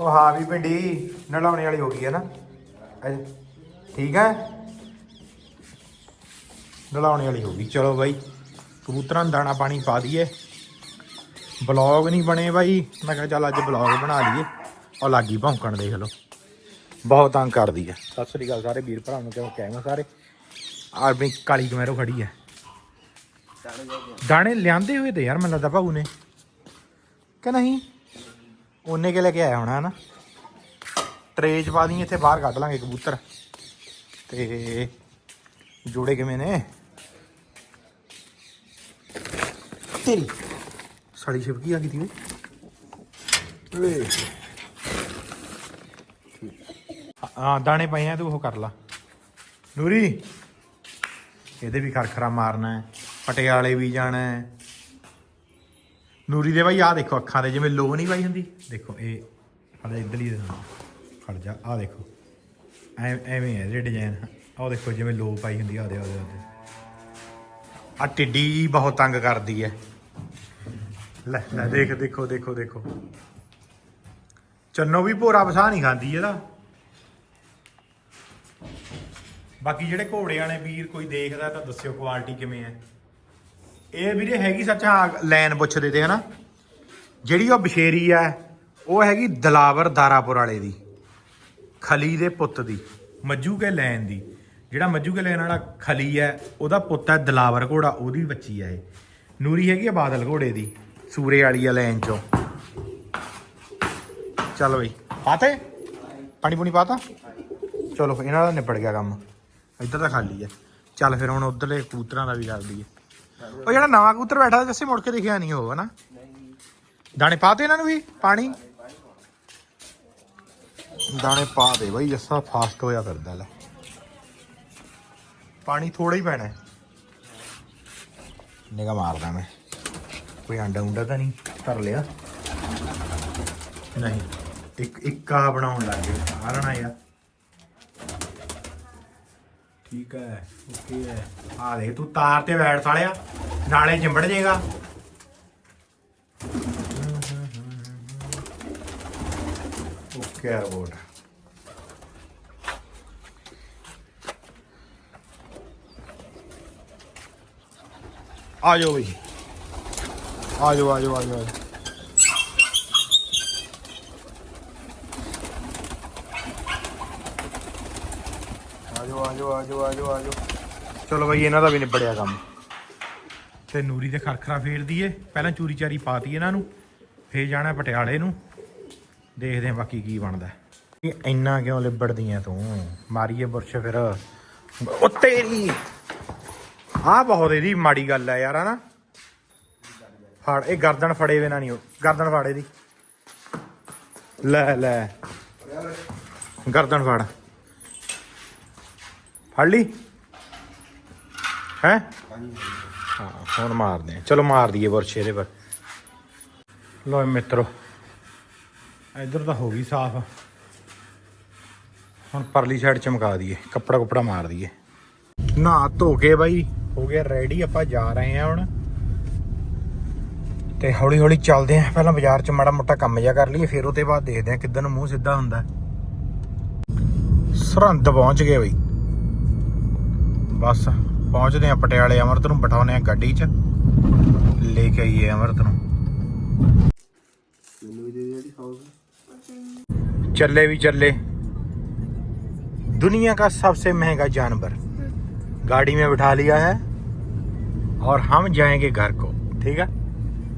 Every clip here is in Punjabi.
ਉਹ ਹਾਂ ਵੀ ਪਿੰਡੀ ਨਲਾਉਣੇ ਵਾਲੀ ਹੋ ਗਈ ਹੈ ਨਾ। ਅੱਛਾ, ਠੀਕ ਹੈ? ਨਲਾਉਣੇ ਵਾਲੀ ਹੋ ਗਈ। ਚਲੋ ਬਾਈ ਕਬੂਤਰਾਂ ਨੂੰ ਦਾਣਾ ਪਾਣੀ ਪਾ ਦਈਏ। ਬਲੌਗ ਨਹੀਂ ਬਣੇ ਬਾਈ। ਮੈਂ ਕਿਹਾ ਚੱਲ ਅੱਜ ਬਲੌਗ ਬਣਾ ਲਈਏ। ਉਹ ਲੱਗੀ ਭੌਂਕਣ ਦੇਖ ਲਓ। ਬਹੁਤ ਤੰਗ ਕਰਦੀ ਹੈ। ਸਤਿ ਸ੍ਰੀ ਅਕਾਲ ਸਾਰੇ ਵੀਰ ਭਰਾ ਨੂੰ ਕਿਉਂ ਕਹਾਂਗਾ ਸਾਰੇ? ਆਰਮੀ ਕਾਲੀ ਕਮੈਰੋ ਖੜੀ ਹੈ। ਦਾਣੇ ਲਿਆਂਦੇ ਹੋਏ ਤੇ ਯਾਰ ਮੈਨੂੰ ਲੱਗਦਾ ਭਾਊ ਨੇ। ਕਿ ਨਹੀਂ? ਉਹਨੇ ਕੇ ਲੈ ਕੇ ਆਇਆ ਹੋਣਾ, ਹਨਾ? ਟਰੇ ਚ ਪਾ ਦੀ ਇੱਥੇ ਬਾਹਰ ਕੱਢ ਲਾਂਗੇ ਕਬੂਤਰ ਤੇ ਜੋੜੇ ਕਿਵੇਂ ਨੇ? ਤੇਰੀ। ਸਾਡੀ ਛਿਪਕੀ ਆ ਗਈ ਤੀ ਓਏ ਓਏ। ਹਾਂ, ਦਾਣੇ ਪਏ ਆ, ਤੂੰ ਉਹ ਕਰ ਲਾ। ਨੂਰੀ, ਇਹਦੇ ਵੀ ਖਰਖਰਾ ਮਾਰਨਾ ਹੈ, ਪਟਿਆਲੇ ਵੀ ਜਾਣਾ ਹੈ। ਨੂਰੀ ਦੇ ਬਾਈ ਆ ਦੇਖੋ ਅੱਖਾਂ ਦੇ, ਜਿਵੇਂ ਲੋ ਨਹੀਂ ਪਾਈ ਹੁੰਦੀ। ਦੇਖੋ, ਇਹ ਹਲੇ ਇਧਰਲੀ ਖੜ ਜਾ ਆ ਦੇਖੋ। ਐ, ਐਵੇਂ ਹੈ ਜਿਹੜੇ ਡਿਜ਼ਾਈਨ। ਆਹ ਦੇਖੋ, ਜਿਵੇਂ ਲੋ ਪਾਈ ਹੁੰਦੀ ਆ ਉਹਦੇ ਉਹਦੇ ਉਹਦੇ ਆ ਟਿੱਡੀ ਬਹੁਤ ਤੰਗ ਕਰਦੀ ਹੈ ਲੈ ਲੈ, ਦੇਖ, ਦੇਖੋ ਦੇਖੋ ਦੇਖੋ। ਚੰਨੋ ਵੀ ਭੋਰਾ ਵਸਾ ਨਹੀਂ ਖਾਂਦੀ ਇਹਦਾ। ਬਾਕੀ ਜਿਹੜੇ ਘੋੜੇ ਵਾਲੇ ਵੀਰ ਕੋਈ ਦੇਖਦਾ ਤਾਂ ਦੱਸਿਓ ਕੁਆਲਿਟੀ ਕਿਵੇਂ ਹੈ ਇਹ ਵੀਰੇ ਹੈਗੀ ਸੱਚ ਹਾਂ ਲੈਨ ਪੁੱਛਦੇ ਤੇ, ਹਨਾ? ਜਿਹੜੀ ਉਹ ਬਸ਼ੇਰੀ ਆ, ਉਹ ਹੈਗੀ ਦਲਾਵਰ ਦਾਰਾਪੁਰ ਵਾਲੇ ਦੀ, ਖਲੀ ਦੇ ਪੁੱਤ ਦੀ ਮੱਜੂ ਕੇ ਲੈਣ ਦੀ। ਜਿਹੜਾ ਮੱਜੂ ਕੇ ਲੈਣ ਵਾਲਾ ਖਲੀ ਹੈ, ਉਹਦਾ ਪੁੱਤ ਹੈ ਦਲਾਵਰ ਘੋੜਾ, ਉਹਦੀ ਬੱਚੀ ਹੈ ਇਹ। ਨੂਰੀ ਹੈਗੀ ਆ ਬਾਦਲ ਘੋੜੇ ਦੀ, ਸੂਰੇ ਵਾਲੀ ਆ ਲੈਣ ਚੋਂ। ਚੱਲ ਬਈ, ਪਾਤੇ? ਪਾਣੀ ਪੂਣੀ ਪਾਤਾ? ਚਲੋ ਫਿਰ, ਇਹਨਾਂ ਦਾ ਨਿਬੜ ਗਿਆ ਕੰਮ। ਇੱਧਰ ਤਾਂ ਖਾਲੀ ਹੈ। ਚੱਲ ਫਿਰ ਹੁਣ ਉਧਰਲੇ ਕਬੂਤਰਾਂ ਦਾ ਵੀ ਕਰ ਦਈਏ ਉਹ ਜਿਹੜਾ ਨਵਾਂ ਕਬੂਤਰ ਬੈਠਾ ਜੱਸੇ ਮੁੜ ਕੇ ਦਿਖਿਆ ਨਹੀਂ ਹੋਊਗਾ ਨਾ ਦਾਣੇ ਪਾਤੇ ਇਹਨਾਂ ਨੂੰ ਵੀ, ਪਾਣੀ? ਦਾਣੇ ਪਾ ਦੇ ਬਈ, ਜੱਸਾ ਫਾਸਟ ਹੋਇਆ ਫਿਰਦਾ, ਲੈ। ਪਾਣੀ ਥੋੜਾ ਹੀ ਪੈਣਾ ਨਿਗਾ ਮਾਰਦਾ ਮੈਂ। ਕੋਈ ਆਂਡਾ ਉਂਡਾ ਤਾਂ ਨਹੀਂ ਧਰ ਲਿਆ? ਨਹੀਂ। ਇੱਕ ਇੱਕ ਆ ਬਣਾਉਣ ਲੱਗ ਗਏ। ਆਰਣਾ ਯਾਰ। ਠੀਕ ਹੈ, ਓਕੇ ਹੈ। ਆ ਦੇ ਤੂੰ ਤਾਰ ਤੇ ਬੈਠ ਸਾਲਿਆ, ਨਾਲੇ ਚਿੰਬੜ ਜਾਏਗਾ ਓਕੇ ਆ ਜਾਓ ਬਈ। ਆ ਜਾਓ ਆ ਜਾਓ ਆ ਜਾਓ ਆ ਜਾਓ। ਆ ਜਾਓ। ਆ ਆ ਆ ਆ ਚਲੋ ਬਈ ਇਹਨਾਂ ਦਾ ਵੀ ਨਿਬੜਿਆ ਕੰਮ। ਤੇ ਨੂਰੀ ਦੇ ਖਰਖਰਾ ਫੇਰ ਦਈਏ ਪਹਿਲਾਂ ਚੂਰੀ ਚਾਰੀ ਪਾਤੀ ਇਹਨਾਂ ਨੂੰ ਫੇਰ ਜਾਣਾ ਪਟਿਆਲੇ ਨੂੰ। ਦੇਖਦੇ ਆ ਬਾਕੀ ਕੀ ਬਣਦਾ। ਇਹ ਇੰਨਾ ਕਿਉਂ ਲਿਬੜਦੀਆਂ ਤੂੰ? ਮਾਰੀਏ ਬੁਰਸ਼ ਫਿਰ। ਉਹ ਤੇਰੀ! ਆ ਬਹੁਤ ਇਹਦੀ ਮਾੜੀ ਗੱਲ ਹੈ ਯਾਰ ਹਨਾ? ਫੜ ਇਹ ਗਰਦਨ ਫੜੇ ਬਿਨਾ ਨਹੀਂ ਉਹ। ਗਰਦਨ ਫਾੜੇ ਦੀ ਲੈ ਲੈ। ਗਰਦਨ ਫੜ। ਫੜ ਲਈ? ਹੈ? ਹਾਂ, ਹੁਣ ਮਾਰਦੇ ਆ ਚਲੋ ਮਾਰ ਦਈਏ ਬੁਰਸ਼ ਇਹਦੇ ਪਰ। ਲੋ ਮਿੱਤਰੋ, ਇਧਰ ਤਾਂ ਹੋ ਗਈ ਸਾਫ਼। ਹੁਣ ਪਰਲੀ ਸਾਈਡ ਚਮਕਾ ਦਈਏ, ਕੱਪੜਾ ਕੁਪੜਾ ਮਾਰ ਦਈਏ। ਨਹਾ ਧੋ ਕੇ ਬਾਈ, ਹੋ ਗਿਆ ਰੈਡੀ ਆਪਾਂ ਜਾ ਰਹੇ ਆ ਹੁਣ। ਤੇ ਹੌਲੀ ਹੌਲੀ ਚੱਲਦੇ ਆ ਪਹਿਲਾਂ ਬਾਜ਼ਾਰ 'ਚ ਮਾੜਾ ਮੋਟਾ ਕੰਮ ਜਿਹਾ ਕਰ ਲਈਏ, ਫਿਰ ਉਹਦੇ ਬਾਅਦ ਦੇਖਦੇ ਆ ਕਿੱਦਾਂ ਨੂੰ ਮੂੰਹ ਸਿੱਧਾ ਹੁੰਦਾ। ਸਰਹੰਦ ਪਹੁੰਚ ਗਏ ਬਈ। ਬਸ ਪਹੁੰਚਦੇ ਆ ਪਟਿਆਲੇ ਅਮਰਤ ਨੂੰ ਬਿਠਾਉਨੇ ਆ ਗੱਡੀ 'ਚ ਲੈ ਕੇ ਆਈਏ ਅਮਰਤ ਨੂੰ चले भी चले दुनिया का सबसे महंगा जानवर गाड़ी में बिठा लिया है और हम जाएंगे घर को ठीक है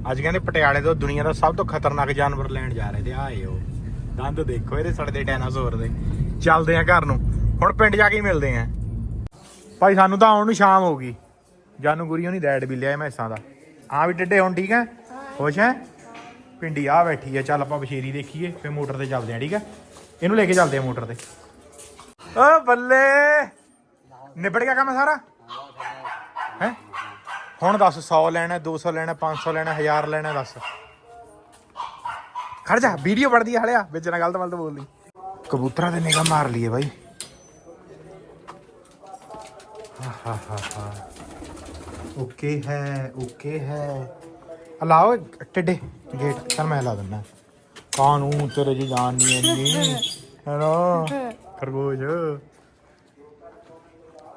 ਅੱਜ ਕਹਿੰਦੇ ਪਟਿਆਲੇ ਤੋਂ ਦੁਨੀਆ ਦਾ ਸਭ ਤੋਂ ਖਤਰਨਾਕ ਜਾਨਵਰ ਲੈਣ ਜਾ ਰਹੇ ਤੇ ਆਏ ਉਹ ਦੰਦ ਦੇਖੋ ਇਹਦੇ ਸੜਦੇ ਡਾਇਨਾਸੌਰ ਦੇ ਚੱਲਦੇ ਆ ਘਰ ਨੂੰ ਹੁਣ ਪਿੰਡ ਜਾ ਕੇ ਹੀ ਮਿਲਦੇ ਆ ਭਾਈ, ਸਾਨੂੰ ਤਾਂ ਆਉਣ ਨੂੰ ਸ਼ਾਮ ਹੋ ਗਈ। ਜਾਨੂ ਗੁਰੀਓ ਨਹੀਂ ਡੈਡ ਵੀ ਲਿਆ ਮੈਂ ਮੈਸਾਂ ਦਾ। ਆ ਵੀ ਟੱਡੇ ਹੁਣ, ਠੀਕ ਹੈ? ਖੁਸ਼ ਹੈ? ਪਿੰਡੀ ਆ ਬੈਠੀ ਹੈ। ਚੱਲ ਆਪਾਂ ਬਸ਼ੇਰੀ ਦੇਖੀਏ ਫੇ ਮੋਟਰ ਤੇ ਚੱਲਦੇ ਆ ਠੀਕ ਹੈ? ਇਹਨੂੰ ਲੈ ਕੇ ਚੱਲਦੇ ਆ ਮੋਟਰ ਤੇ। ਓ ਬੱਲੇ! ਨਿਬੜ ਗਿਆ ਕੰਮ ਸਾਰਾ? ਹੈ? ਹੁਣ ਦੱਸ 100 ਲੈਣਾ 200 ਲੈਣਾ 500 ਲੈਣਾ 1000 ਲੈਣਾ, ਦੱਸ। ਖੜ ਜਾ, ਵੀਡੀਓ ਬਣਦੀ ਹੈ ਹਲਿਆ। ਵਿੱਚ ਨਾ ਗਲਤ ਮਲਤ ਬੋਲਦੀ ਕਬੂਤਰਾਂ ਤੇ ਨਿਗਾਹ ਮਾਰ ਲਈਏ ਬਾਈ। ਹਾ ਹਾ ਹਾ। ਹਾ, ਓਕੇ ਹੈ। ਓਕੇ ਹੈ ਅਲਾਓ ਟਿੱਡੇ, ਗੇਟ। ਚੱਲ ਮੈਂ ਲਾ ਦਿੰਦਾ। ਕਾਨੂੰ ਤੇਰੇ ਜੀ ਜਾਨ ਨਹੀਂ ਇੰਨੀ ਹੈਲੋ, ਖਰਗੋਸ਼।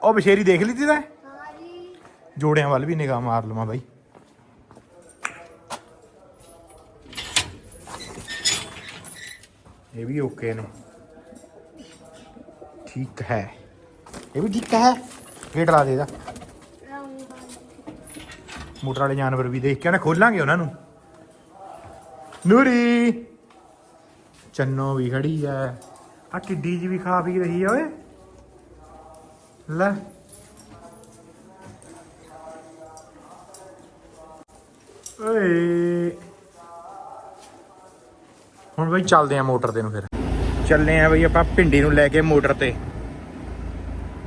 ਉਹ ਬਸ਼ੇਰੀ ਦੇਖ ਲਈ ਤੀ ਤੈਂ? ਜੋੜਿਆਂ ਵੱਲ ਵੀ ਨਿਗਾਹ ਮਾਰ ਲਵਾਂ ਬਾਈ। ਇਹ ਵੀ ਓਕੇ ਨੇ। ਠੀਕ ਹੈ। ਇਹ ਵੀ ਠੀਕ ਹੈ। ਗੇਟ ਲਾ ਦੇ ਇਹਦਾ। ਮੋਟਰ ਵਾਲੇ ਜਾਨਵਰ ਵੀ ਦੇਖ ਕੇ ਨਾ ਖੋਲਾਂਗੇ ਉਹਨਾਂ ਨੂੰ। ਨੂਰੀ, ਚੰਨੋ ਵੀ ਖੜੀ ਐ। ਆ ਕਿੱਡੀ ਜੀ ਵੀ ਖਾ ਪੀ ਰਹੀ ਆ ਓਏ। ਲੈ। ਓਏ। ਹੁਣ ਬਈ ਚੱਲਦੇ ਆ ਮੋਟਰ ਤੇ ਨੂੰ ਫਿਰ। ਚੱਲੇ ਆ ਬਈ ਆਪਾਂ ਭਿੰਡੀ ਨੂੰ ਲੈ ਕੇ ਮੋਟਰ ਤੇ।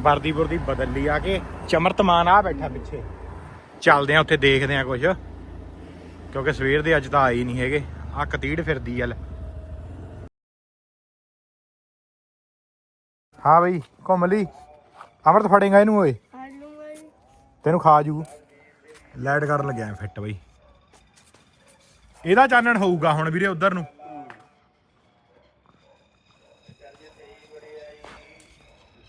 ਵਰਦੀ ਵਰਦੀ ਬਦਲ ਲਈ ਆ ਕੇ ਚਮਰਤਮਾਨ ਆ ਬੈਠਾ ਪਿੱਛੇ। ਚੱਲਦੇ ਆ ਉੱਥੇ ਦੇਖਦੇ ਆ ਕੁਝ ਕਿਉਂਕਿ ਸਵੇਰ ਦੇ ਅੱਜ ਤਾਂ ਆਏ ਨਹੀਂ ਹੈਗੇ। ਆ ਕਤੀੜ ਫਿਰਦੀ ਐ ਲੈ। ਹਾਂ ਬਈ ਘੁੰਮ ਲਈ। ਅਮਰਤ ਫੜੇਗਾ ਇਹਨੂੰ ਓਏ। ਤੈਨੂੰ ਖਾ ਜੂ। ਲਾਈਟ ਕਰਨ ਲੱਗਿਆ ਫਿੱਟ ਬਈ। ਇਹਦਾ ਚਾਨਣ ਹੋਊਗਾ ਹੁਣ ਵੀਰੇ ਉਧਰ ਨੂੰ।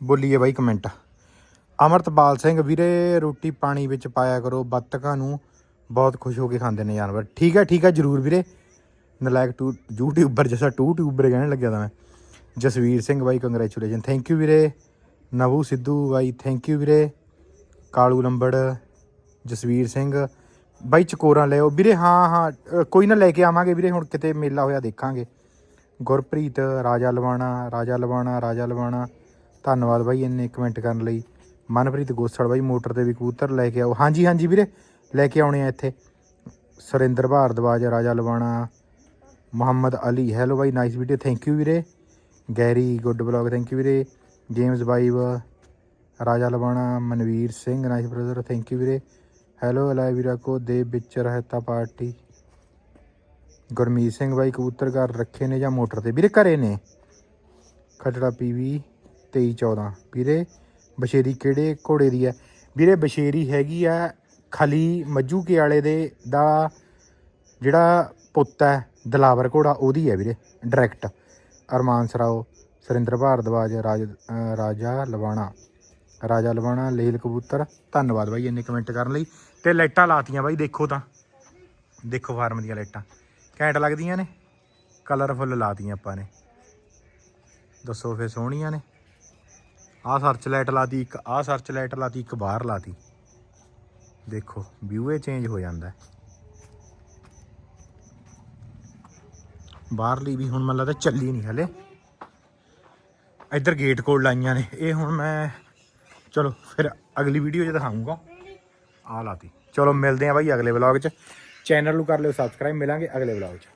ਬੋਲੀਏ ਬਾਈ ਕਮੈਂਟ। ਅਮਰਤਪਾਲ ਸਿੰਘ, ਵੀਰੇ ਰੋਟੀ ਪਾਣੀ ਵਿੱਚ ਪਾਇਆ ਕਰੋ, ਬੱਤਕਾਂ ਨੂੰ ਬਹੁਤ ਖੁਸ਼ ਹੋ ਕੇ ਖਾਂਦੇ ਨੇ ਜਾਨਵਰ। ਠੀਕ ਹੈ ਠੀਕ ਹੈ, ਜਰੂਰ ਵੀਰੇ। ਨਲਾਇਕ ਟੂ ਯੂਟਿਊਬਰ ਜੈਸਾ ਟੂ ਟਿਊਬਰ ਕਹਿਣ ਲੱਗਿਆ ਤਾਂ ਮੈਂ। ਜਸਵੀਰ ਸਿੰਘ ਬਾਈ ਕੰਗ੍ਰੈਚੁਲੇਸ਼ਨ ਥੈਂਕ ਯੂ ਵੀਰੇ। ਨਵੂ ਸਿੱਧੂ ਬਾਈ ਥੈਂਕ ਯੂ ਵੀਰੇ। ਕਾਲੂ ਲੰਬੜ, ਜਸਵੀਰ ਸਿੰਘ। ਬਾਈ ਚਕੋਰਾਂ ਲਿਓ ਵੀਰੇ, ਹਾਂ ਹਾਂ ਕੋਈ ਨਾ ਲੈ ਕੇ ਆਵਾਂਗੇ ਵੀਰੇ, ਹੁਣ ਕਿਤੇ ਮੇਲਾ ਹੋਇਆ ਦੇਖਾਂਗੇ। ਗੁਰਪ੍ਰੀਤ, ਰਾਜਾ ਲਵਾਣਾ ਰਾਜਾ ਲਵਾਣਾ ਰਾਜਾ ਲਵਾਣਾ। ਧੰਨਵਾਦ ਬਾਈ ਇੰਨੇ ਕਮੈਂਟ ਕਰਨ ਲਈ। ਮਨਪ੍ਰੀਤ ਗੋਸੜ ਬਾਈ ਮੋਟਰ ਤੇ ਵੀ ਕਬੂਤਰ ਲੈ ਕੇ ਆਓ। ਹਾਂਜੀ ਹਾਂਜੀ ਵੀਰੇ, ਲੈ ਕੇ ਆਉਣੇ ਆ ਇੱਥੇ। ਸੁਰਿੰਦਰ ਭਾਰਦਵਾਜ, ਰਾਜਾ ਲਵਾਣਾ, ਮੁਹੰਮਦ ਅਲੀ। ਹੈਲੋ ਬਾਈ ਨਾਈਸ ਵੀਡੀਓ ਥੈਂਕ ਯੂ ਵੀਰੇ। Garry good blog thank you ਵੀਰੇ। James ਬਾਈਵ Raja Lavana, Manvir Singh nice brother thank you ਵੀਰੇ। ਹੈਲੋ ਅਲਾਈ ਵੀਰਾ ਕੋ ਦੇ ਵਿੱਚ ਰਹਿਤਾ ਪਾਰਟੀ। ਗੁਰਮੀਤ ਸਿੰਘ ਬਾਈ ਕਬੂਤਰ ਘਰ ਰੱਖੇ ਨੇ ਜਾਂ ਮੋਟਰ ਤੇ? ਵੀਰੇ ਘਰੇ ਨੇ। ਖਟੜਾ ਪੀਵੀ। 2314 ਵੀਰੇ, ਬਸ਼ੇਰੀ ਕਿਹੜੇ ਘੋੜੇ ਦੀ ਹੈ? ਵੀਰੇ, ਬਸ਼ੇਰੀ ਹੈਗੀ ਆ ਖਲੀ ਮੱਜੂ ਕੇ ਵਾਲੇ ਦੇ ਦਾ ਜਿਹੜਾ ਪੁੱਤ ਹੈ, ਦਲਾਵਰ ਘੋੜਾ, ਉਹਦੀ ਹੈ ਵੀਰੇ ਡਾਇਰੈਕਟ ਅਰਮਾਨ ਸਰਾਓ, ਸੁਰਿੰਦਰ ਭਾਰਦਵਾਜ, ਰਾਜ ਰਾਜਾ ਲਵਾਣਾ। ਰਾਜਾ ਲਵਾਣਾ, ਲੇਲ ਕਬੂਤਰ। ਧੰਨਵਾਦ ਬਾਈ ਇੰਨੇ ਕਮੈਂਟ ਕਰਨ ਲਈ। ਤੇ ਲਾਈਟਾਂ ਲਾਤੀਆਂ ਬਾਈ, ਦੇਖੋ ਤਾਂ। ਦੇਖੋ ਫਾਰਮ ਦੀਆਂ ਲਾਈਟਾਂ। ਘੈਂਟ ਲੱਗਦੀਆਂ ਨੇ। ਕਲਰਫੁੱਲ ਲਾਤੀਆਂ ਆਪਾਂ ਨੇ। ਦੱਸੋ ਫੇ ਸੋਹਣੀਆਂ ਨੇ। ਆਹ ਸਰਚ ਲਾਈਟ ਲਾਤੀ, ਇੱਕ ਆਹ ਸਰਚ ਲਾਈਟ ਲਾਤੀ, ਇੱਕ ਬਾਹਰ ਲਾਤੀ। ਦੇਖੋ ਵਿਊ ਇਹ ਚੇਂਜ ਹੋ ਜਾਂਦਾ ਬਾਹਰਲੀ ਵੀ ਹੁਣ ਮੈਨੂੰ ਲੱਗਦਾ ਚੱਲੀ ਨਹੀਂ ਹਲੇ। ਇੱਧਰ ਗੇਟ ਕੋਲ ਲਾਈਆਂ ਨੇ। ਇਹ ਹੁਣ ਮੈਂ ਚਲੋ, ਫਿਰ ਅਗਲੀ ਵੀਡੀਓ 'ਚ ਦਿਖਾਉਂਗਾ ਆ ਲਾਤੀ। ਚਲੋ, ਮਿਲਦੇ ਆ ਬਾਈ ਅਗਲੇ ਵਲੌਗ 'ਚ। ਚੈਨਲ ਨੂੰ ਕਰ ਲਿਓ ਸਬਸਕ੍ਰਾਈਬ ਮਿਲਾਂਗੇ ਅਗਲੇ ਵਲੌਗ 'ਚ।